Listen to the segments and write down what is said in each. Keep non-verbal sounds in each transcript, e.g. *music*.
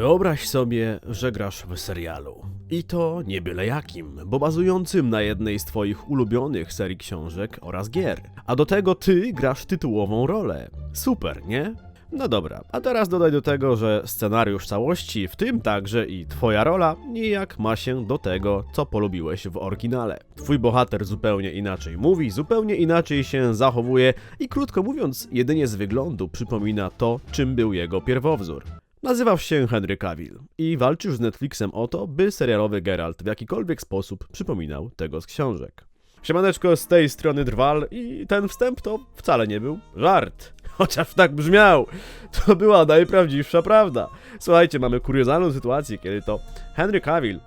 Wyobraź sobie, że grasz w serialu. I to nie byle jakim, bo bazującym na jednej z twoich ulubionych serii książek oraz gier. A do tego ty grasz tytułową rolę. Super, nie? No dobra, a teraz dodaj do tego, że scenariusz całości, w tym także i twoja rola, nijak ma się do tego, co polubiłeś w oryginale. Twój bohater zupełnie inaczej mówi, zupełnie inaczej się zachowuje i krótko mówiąc, jedynie z wyglądu przypomina to, czym był jego pierwowzór. Nazywał się Henry Cavill i walczył z Netflixem o to, by serialowy Geralt w jakikolwiek sposób przypominał tego z książek. Siemaneczko, z tej strony Drwal i ten wstęp to wcale nie był żart. *laughs* Chociaż tak brzmiał. To była najprawdziwsza prawda. Słuchajcie, mamy kuriozalną sytuację, kiedy to Henry Cavill,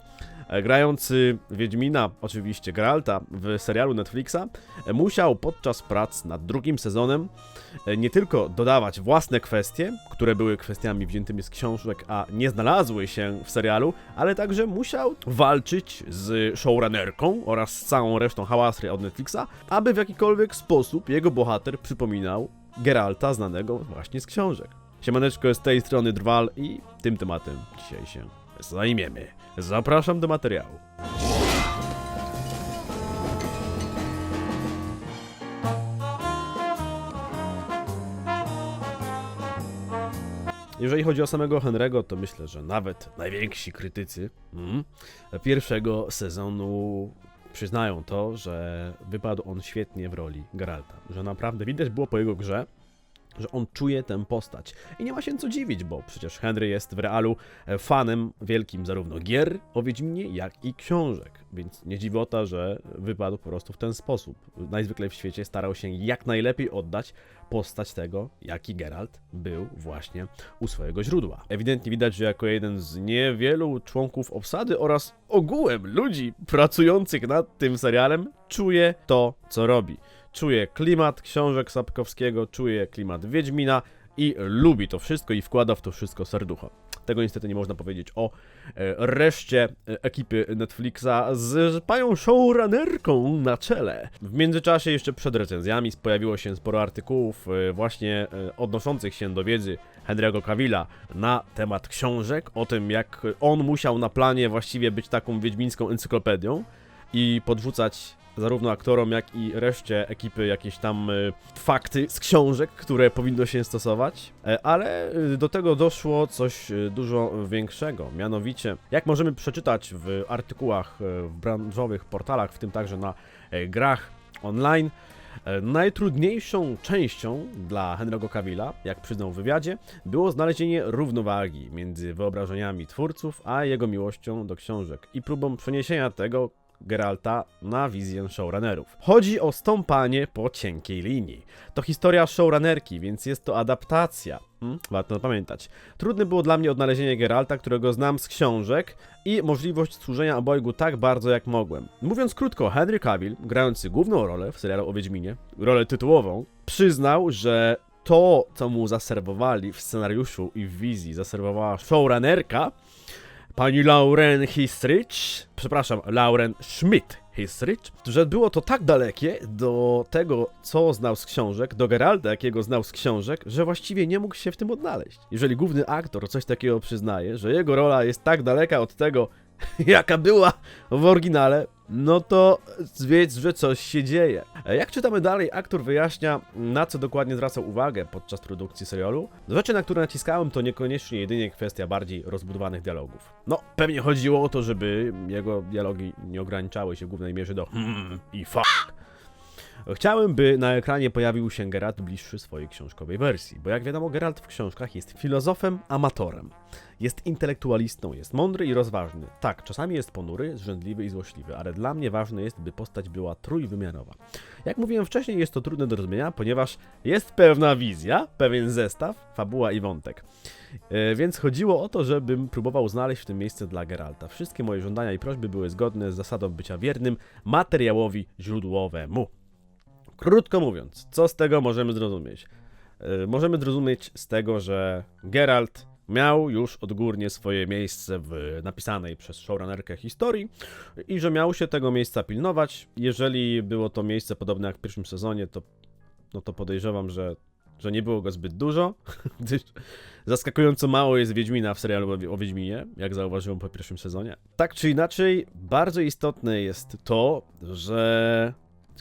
grający Wiedźmina, oczywiście Geralta w serialu Netflixa, e, musiał podczas prac nad drugim sezonem e, nie tylko dodawać własne kwestie, które były kwestiami wziętymi z książek, a nie znalazły się w serialu, ale także musiał walczyć z showrunnerką oraz z całą resztą hałasry od Netflixa, aby w jakikolwiek sposób jego bohater przypominał Geralta znanego właśnie z książek. Siemaneczko, z tej strony Drwal i tym tematem dzisiaj się zajmiemy. Zapraszam do materiału. Jeżeli chodzi o samego Henry'ego, to myślę, że nawet najwięksi krytycy mm, pierwszego sezonu przyznają to, że wypadł on świetnie w roli Geralta. Że naprawdę widać było po jego grze, że on czuje tę postać. I nie ma się co dziwić, bo przecież Henry jest w realu e, fanem wielkim zarówno gier o Wiedźminie, jak i książek. Więc nie dziwota, że wypadł po prostu w ten sposób. Najzwyklej w świecie starał się jak najlepiej oddać postać tego, jaki Geralt był właśnie u swojego źródła. Ewidentnie widać, że jako jeden z niewielu członków obsady oraz ogółem ludzi pracujących nad tym serialem czuje to, co robi czuje klimat książek Sapkowskiego, czuje klimat Wiedźmina i lubi to wszystko i wkłada w to wszystko serducho. Tego niestety nie można powiedzieć o e, reszcie e, ekipy Netflixa z pają showrunnerką na czele. W międzyczasie, jeszcze przed recenzjami, pojawiło się sporo artykułów e, właśnie odnoszących się do wiedzy Henry'ego Cavilla na temat książek, o tym jak on musiał na planie właściwie być taką wiedźmińską encyklopedią i podrzucać zarówno aktorom, jak i reszcie ekipy jakieś tam y, fakty z książek, które powinno się stosować, e, ale y, do tego doszło coś dużo większego, mianowicie jak możemy przeczytać w artykułach w branżowych portalach, w tym także na e, grach online, e, Najtrudniejszą częścią dla Henry'ego Cavilla, jak przyznał w wywiadzie, było znalezienie równowagi między wyobrażeniami twórców a jego miłością do książek i próbą przeniesienia tego Geralta na wizję showrunnerów. Chodzi o stąpanie po cienkiej linii. To historia showrunnerki, więc jest to adaptacja. Hmm? Warto pamiętać. Trudne było dla mnie odnalezienie Geralta, którego znam z książek i możliwość służenia obojgu tak bardzo jak mogłem. Mówiąc krótko, Henry Cavill, grający główną rolę w serialu o Wiedźminie, rolę tytułową, przyznał, że to, co mu zaserwowali w scenariuszu i w wizji, zaserwowała showrunnerka, pani Lauren Histrich, przepraszam, Lauren Schmidt Histrich, że było to tak dalekie do tego, co znał z książek, do Geralda, jakiego znał z książek, że właściwie nie mógł się w tym odnaleźć. Jeżeli główny aktor coś takiego przyznaje, że jego rola jest tak daleka od tego, *laughs* jaka była w oryginale, no to wiedz, że coś się dzieje. Jak czytamy dalej, aktor wyjaśnia, na co dokładnie zwracał uwagę podczas produkcji serialu. Rzeczy, na które naciskałem, to niekoniecznie jedynie kwestia bardziej rozbudowanych dialogów. No, pewnie chodziło o to, żeby jego dialogi nie ograniczały się w głównej mierze do hmm i fuck. Chciałem, by na ekranie pojawił się Geralt bliższy swojej książkowej wersji, bo jak wiadomo, Geralt w książkach jest filozofem, amatorem. Jest intelektualistą, jest mądry i rozważny. Tak, czasami jest ponury, zrzędliwy i złośliwy, ale dla mnie ważne jest, by postać była trójwymiarowa. Jak mówiłem wcześniej, jest to trudne do rozumienia, ponieważ jest pewna wizja, pewien zestaw, fabuła i wątek. E, więc chodziło o to, żebym próbował znaleźć w tym miejsce dla Geralta. Wszystkie moje żądania i prośby były zgodne z zasadą bycia wiernym materiałowi źródłowemu. Krótko mówiąc, co z tego możemy zrozumieć? E, Możemy zrozumieć z tego, że Geralt miał już odgórnie swoje miejsce w napisanej przez showrunnerkę historii i że miał się tego miejsca pilnować. Jeżeli było to miejsce podobne jak w pierwszym sezonie, to, no to podejrzewam, że że nie było go zbyt dużo, *laughs* gdyż zaskakująco mało jest Wiedźmina w serialu o Wiedźminie, jak zauważyłem po pierwszym sezonie. Tak czy inaczej, bardzo istotne jest to, że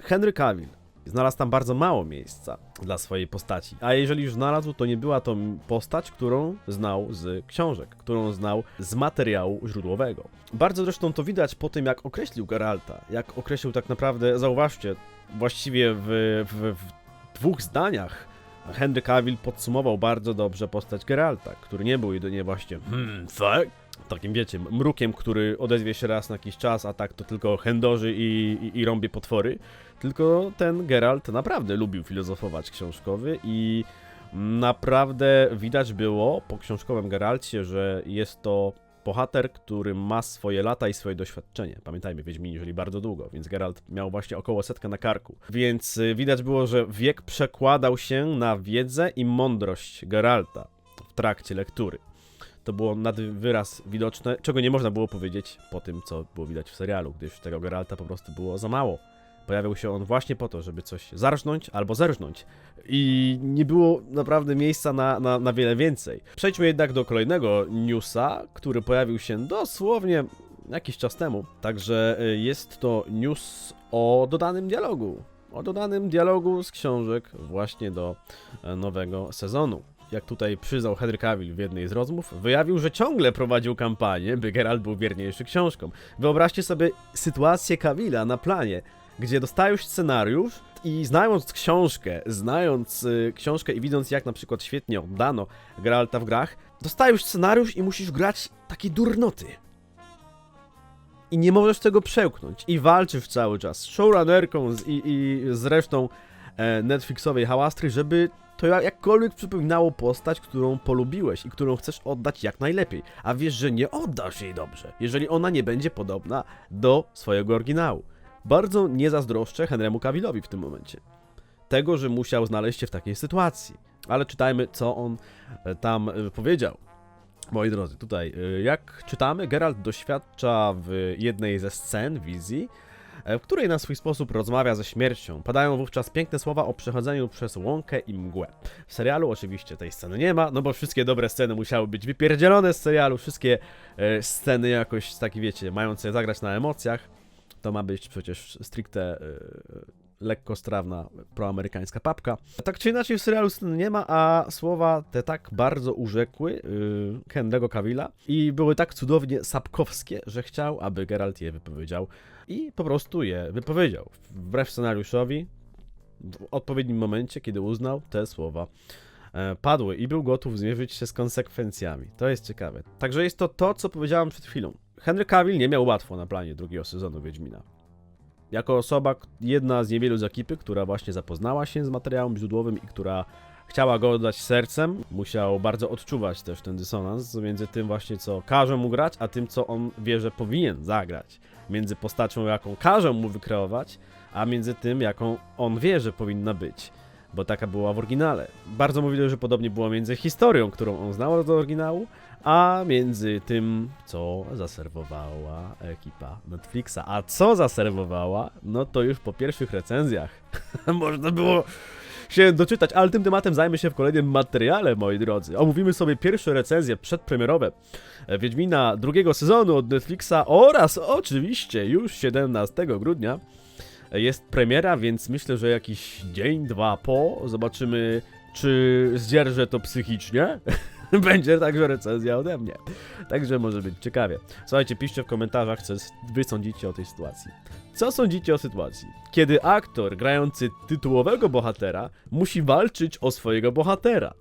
Henry Cavill znalazł tam bardzo mało miejsca dla swojej postaci. A jeżeli już znalazł, to nie była to postać, którą znał z książek, którą znał z materiału źródłowego. Bardzo zresztą to widać po tym, jak określił Geralta, jak określił tak naprawdę, zauważcie, właściwie w, w, w dwóch zdaniach Henry Cavill podsumował bardzo dobrze postać Geralta, który nie był jedynie właśnie hmm, tak? Takim wiecie, mrukiem, który odezwie się raz na jakiś czas, a tak to tylko chędoży i, i, i rąbie potwory. Tylko ten Geralt naprawdę lubił filozofować książkowy i naprawdę widać było po książkowym Geralcie, że jest to bohater, który ma swoje lata i swoje doświadczenie. Pamiętajmy, Wiedźmini żyli bardzo długo, więc Geralt miał właśnie około setkę na karku. Więc y, widać było, że wiek przekładał się na wiedzę i mądrość Geralta w trakcie lektury. To było nad wyraz widoczne, czego nie można było powiedzieć po tym, co było widać w serialu, gdyż tego Geralta po prostu było za mało. Pojawił się on właśnie po to, żeby coś zarżnąć albo zerżnąć. I nie było naprawdę miejsca na, na, na wiele więcej. Przejdźmy jednak do kolejnego newsa, który pojawił się dosłownie jakiś czas temu. Także y, jest to news o dodanym dialogu. O dodanym dialogu z książek właśnie do e, nowego sezonu. Jak tutaj przyznał Henry Cavill w jednej z rozmów, wyjawił, że ciągle prowadził kampanię, by Geralt był wierniejszy książkom. Wyobraźcie sobie sytuację Cavilla na planie, gdzie dostajesz scenariusz i znając książkę, znając y, książkę i widząc jak na przykład świetnie oddano Geralta w grach, dostajesz scenariusz i musisz grać takie durnoty. I nie możesz tego przełknąć. I walczysz cały czas z showrunnerką i, i z resztą e, Netflixowej hałastry, żeby to ja- jakkolwiek przypominało postać, którą polubiłeś i którą chcesz oddać jak najlepiej. A wiesz, że nie oddasz jej dobrze, jeżeli ona nie będzie podobna do swojego oryginału. Bardzo nie zazdroszczę Henrymu Cavillowi w tym momencie. Tego, że musiał znaleźć się w takiej sytuacji. Ale czytajmy, co on e, tam e, powiedział. Moi drodzy, tutaj, e, jak czytamy, Geralt doświadcza w jednej ze scen wizji, w której na swój sposób rozmawia ze śmiercią. Padają wówczas piękne słowa o przechodzeniu przez łąkę i mgłę. W serialu oczywiście tej sceny nie ma, no bo wszystkie dobre sceny musiały być wypierdzielone z serialu, wszystkie e, sceny jakoś, takie wiecie, mające zagrać na emocjach. To ma być przecież stricte e, lekkostrawna, proamerykańska papka. Tak czy inaczej w serialu sceny nie ma, a słowa te tak bardzo urzekły yy, Henry'ego Cavilla i były tak cudownie sapkowskie, że chciał, aby Geralt je wypowiedział i po prostu je wypowiedział. Wbrew scenariuszowi, w odpowiednim momencie, kiedy uznał te słowa e, padły i był gotów zmierzyć się z konsekwencjami. To jest ciekawe. Także jest to to, co powiedziałem przed chwilą. Henry Cavill nie miał łatwo na planie drugiego sezonu Wiedźmina. Jako osoba, jedna z niewielu z ekipy, która właśnie zapoznała się z materiałem źródłowym i która chciała go oddać sercem, musiał bardzo odczuwać też ten dysonans między tym właśnie, co każe mu grać, a tym, co on wie, że powinien zagrać. Między postacią, jaką każe mu wykreować, a między tym, jaką on wie, że powinna być. Bo taka była w oryginale. Bardzo mówili, że podobnie było między historią, którą on znał z oryginału, a między tym, co zaserwowała ekipa Netflixa. A co zaserwowała, no to już po pierwszych recenzjach *laughs* można było się doczytać, ale tym tematem zajmę się w kolejnym materiale, moi drodzy. Omówimy sobie pierwsze recenzje przedpremierowe Wiedźmina drugiego sezonu od Netflixa oraz oczywiście już 17 grudnia jest premiera, więc myślę, że jakiś dzień, dwa po zobaczymy, czy zdzierżę to psychicznie. *laughs* Będzie także recenzja ode mnie. Także może być ciekawie. Słuchajcie, piszcie w komentarzach, co wy sądzicie o tej sytuacji. Co sądzicie o sytuacji, kiedy aktor grający tytułowego bohatera musi walczyć o swojego bohatera?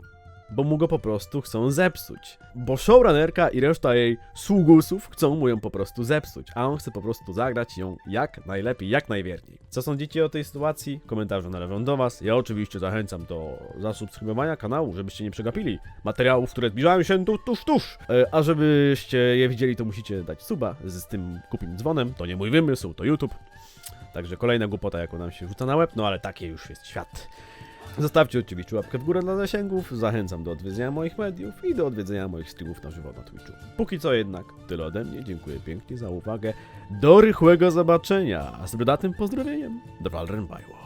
Bo mu go po prostu chcą zepsuć. Bo showrunnerka i reszta jej sługusów chcą mu ją po prostu zepsuć, a on chce po prostu zagrać ją jak najlepiej, jak najwierniej. Co sądzicie o tej sytuacji? Komentarze należą do was. Ja oczywiście zachęcam do zasubskrybowania kanału, żebyście nie przegapili materiałów, które zbliżają się tu, tuż, tuż. E, A żebyście je widzieli, to musicie dać suba z, tym kupim dzwonem. To nie mój wymysł, to YouTube. Także kolejna głupota, jaką nam się rzuca na łeb, no ale takie już jest świat. Zostawcie oczywiście łapkę w górę dla zasięgów, zachęcam do odwiedzenia moich mediów i do odwiedzenia moich streamów na żywo na Twitchu. Póki co jednak, tyle ode mnie, dziękuję pięknie za uwagę, do rychłego zobaczenia, a z dodatnym pozdrowieniem, Dwalren Bajło.